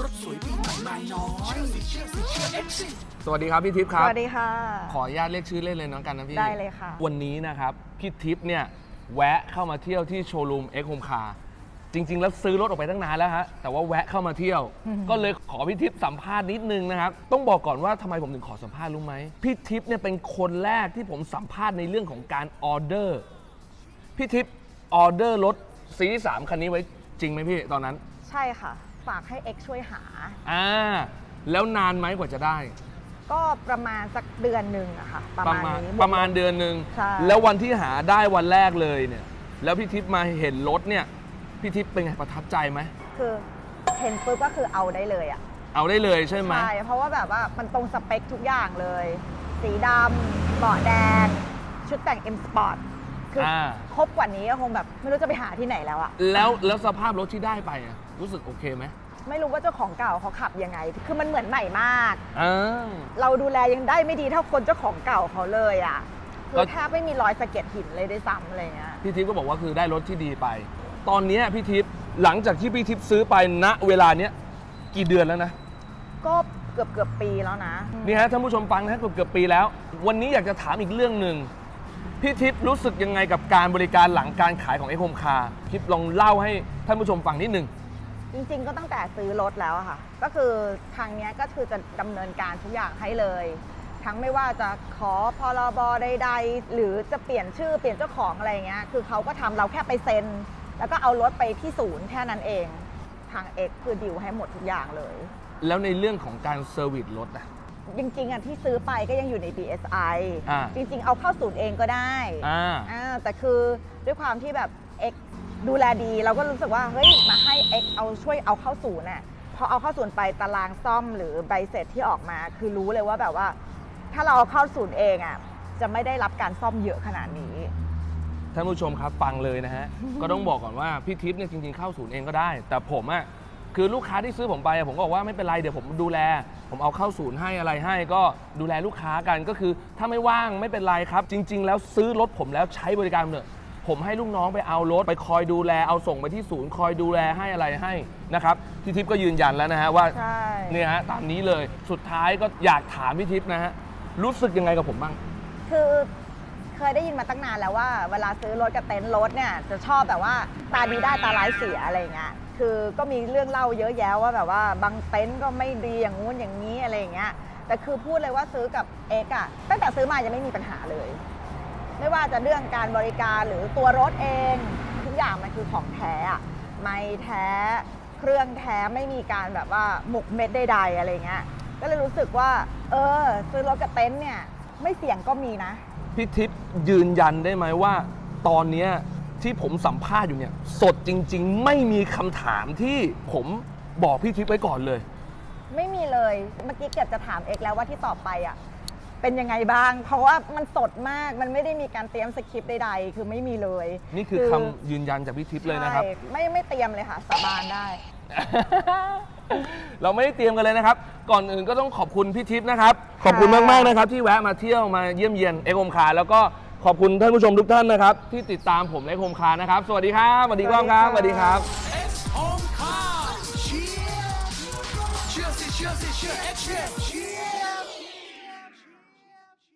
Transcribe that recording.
รถสวยปีใหม่ไม่น้อยเชื่อสิเชื่อสิเชื่อเอ็กซิสวัสดีครับพี่ทิพย์คสรับ วัสดีค่ะ ขออนุญาตเรียกชื่อเล่นเลยน้องกันนะพี่ได้เลยค่ะ วันนี้นะครับพี่ทิพย์เนี่ยแวะเข้ามาเที่ยวที่โชว์รูมเอ็กโฮมคาจริง ๆ แล้วซื้อรถออกไปตั้งนานแล้วฮะแต่ว่าแวะเข้ามาเที่ยว ก็เลยขอพี่ทิพย์สัมภาษณ์นิดนึงนะครับต้องบอกก่อนว่าทำไมผมถึงขอสัมภาษณ์รู้ไหมพี่ทิพย์เนี่ยเป็นคนแรกที่ผมสัมภาษณ์ในเรื่องของการออเดอร์พี่ทิพย์ออเดอร์รถซีรีส์สามคันนี้ไว้ จริงไหมพี่ตอนนั้น ใช่ค่ะ ฝากให้ X ช่วยหา อ่าแล้วนานไหมกว่าจะได้ ก็ประมาณสักเดือนหนึ่งอะค่ะ ประมาณนี้ ประมาณเดือนหนึ่งใช่ แล้ววันที่หาได้วันแรกเลยเนี่ย แล้วพี่ทิพย์มาเห็นรถเนี่ยพี่ทิพย์เป็นไงประทับใจไหมคือเห็นปุ๊บก็คือเอาได้เลยอะเอาได้เลยใช่ไหมใช่ เพราะว่าแบบว่ามันตรงสเปคทุกอย่างเลย สีดำเบาะแดง ชุดแต่ง M Sport คืออา ครบกว่านี้ก็คงแบบไม่รู้จะไปหาที่ไหนแล้วอะแล้วแล้วสภาพรถที่ได้ไปอะรู้สึกโอเคไหมไม่รู้ว่าเจ้าของเก่าเขาขับยังไง คือมันเหมือนใหม่มาก อ่า เราดูแลยังได้ไม่ดีเท่าคนเจ้าของเก่าเขาเลยอะคืก็ อแทบไม่มีรอยสะเก็ดหินเลยด้วยซ้ำอะไรเงี้ยพี่ทิพย์ก็บอกว่าคือได้รถที่ดีไป ตอนเนี้ยพี่ทิพย์หลังจากที่พี่ทิพย์ซื้อไปณเวลาเนี้ยกี่เดือนแล้วนะ ก็เกือบเกือบปีแล้วนะ นี่ฮะท่านผู้ชมฟังนะเกือบเกือบปีแล้ว วันนี้อยากจะถามอีกเรื่องหนึ่ง พี่ทิพย์รู้สึกยังไงกับการบริการหลังการขายของเอ็กโฮมคาร์ทิพย์ลองเล่าให้ท่านผู้ชมฟังนิดหนึ่งจริงๆ ก็ตั้งแต่ซื้อรถแล้วอะค่ะ ก็คือทางเนี้ยก็คือจะดำเนินการทุกอย่างให้เลย ทั้งไม่ว่าจะขอพรบใดๆ หรือจะเปลี่ยนชื่อเปลี่ยนเจ้าของอะไรเงี้ย คือเขาก็ทำเราแค่ไปเซ็น แล้วก็เอารถไปที่ศูนย์แค่นั้นเอง ทางเอกคือดิวให้หมดทุกอย่างเลย แล้วในเรื่องของการเซอร์วิสรถอะ จริงๆอะที่ซื้อไปก็ยังอยู่ใน BSI อ่าจริง ๆ เอาเข้าศูนย์เองก็ได้อ่า อ่าแต่คือด้วยความที่แบบ X ดูแลดีเราก็รู้สึกว่าเฮ้ยมาให้ X เอาช่วยเอาเข้าศูนย์น่ะพอเอาเข้าศูนย์ไปตารางซ่อมหรือใบเสร็จที่ออกมา คือรู้เลยว่าแบบว่า ถ้าเราเอาเข้าศูนย์เองอะจะไม่ได้รับการซ่อมเยอะขนาดนี้ ท่านผู้ชมครับฟังเลยนะฮะ ก็ต้องบอกก่อนว่าพี่ทิพย์เนี่ยจริงๆเข้าศูนย์เองก็ได้ แต่ผมอะ คือลูกค้าที่ซื้อผมไปอะผมก็บอกว่าไม่เป็นไรเดี๋ยวผมดูแล ผมเอาเข้าศูนย์ให้อะไรให้ ก็ดูแลลูกค้ากันก็คือถ้าไม่ว่างไม่เป็นไรครับ จริง ๆ แล้วซื้อรถผมแล้วใช้บริการเถอะผมให้ลูกน้องไปเอารถไปคอยดูแลเอาส่งไปที่ศูนย์คอยดูแลให้อะไรให้นะครับพี่ทิพย์ก็ยืนยันแล้วนะฮะว่าใช่ เนี่ยฮะตามนี้เลยสุดท้ายก็อยากถามพี่ทิพย์นะฮะรู้สึกยังไงกับผมบ้าง คือเคยได้ยินมาตั้งนานแล้วว่า เวลาซื้อรถกับเต็นท์รถเนี่ยจะชอบแบบว่าตาดีได้ตาร้ายเสียอะไรเงี้ย คือก็มีเรื่องเล่าเยอะแยะว่าแบบว่าบางเต็นท์ก็ไม่ดีอย่างงู้นอย่างนี้อะไรอย่างเงี้ยแต่คือพูดเลยว่าซื้อกับเอกอะตั้งแต่ซื้อมายังไม่มีปัญหาเลย ไม่ว่าจะเรื่องการบริการหรือตัวรถเองทุกอย่างมันคือของแท้อะไม่แท้เครื่องแท้ไม่มีการแบบว่าหมกเม็ดใดๆอะไรเงี้ยก็เลยรู้สึกว่า เออ ซื้อรถกับเต็นท์เนี่ย ไม่เสี่ยงก็มีนะ พี่ทิพย์ยืนยันได้ไหมว่า ตอนเนี้ย ที่ผมสัมภาษณ์อยู่เนี่ย สดจริง ๆ ไม่มีคำถามที่ผมบอกพี่ทิพย์ไว้ก่อนเลย ไม่มีเลย เมื่อกี้เกือบจะถามเอกแล้วว่าที่ตอบไปอะ เป็นยังไงบ้าง เพราะว่ามันสดมาก มันไม่ได้มีการเตรียมสคริปต์ใดๆ คือไม่มีเลยนี่คือคำยืนยันจากพี่ทิพย์เลยนะครับ ใช่ไม่ไม่เตรียมเลยค่ะ สาบานได้ เราไม่ได้เตรียมกันเลยนะครับ ก่อนอื่นก็ต้องขอบคุณพี่ทิพย์นะครับ ขอบคุณมากๆนะครับ ที่แวะมาเที่ยวมาเยี่ยมเยียนเอ็กโฮมคาร์แล้วก็ขอบคุณท่านผู้ชมทุกท่านนะครับ ที่ติดตามผมเอ็กโฮมคาร์นะครับ สวัสดีครับสวัสดีกล้องครับสวัสดีครับเอ็กซ์โ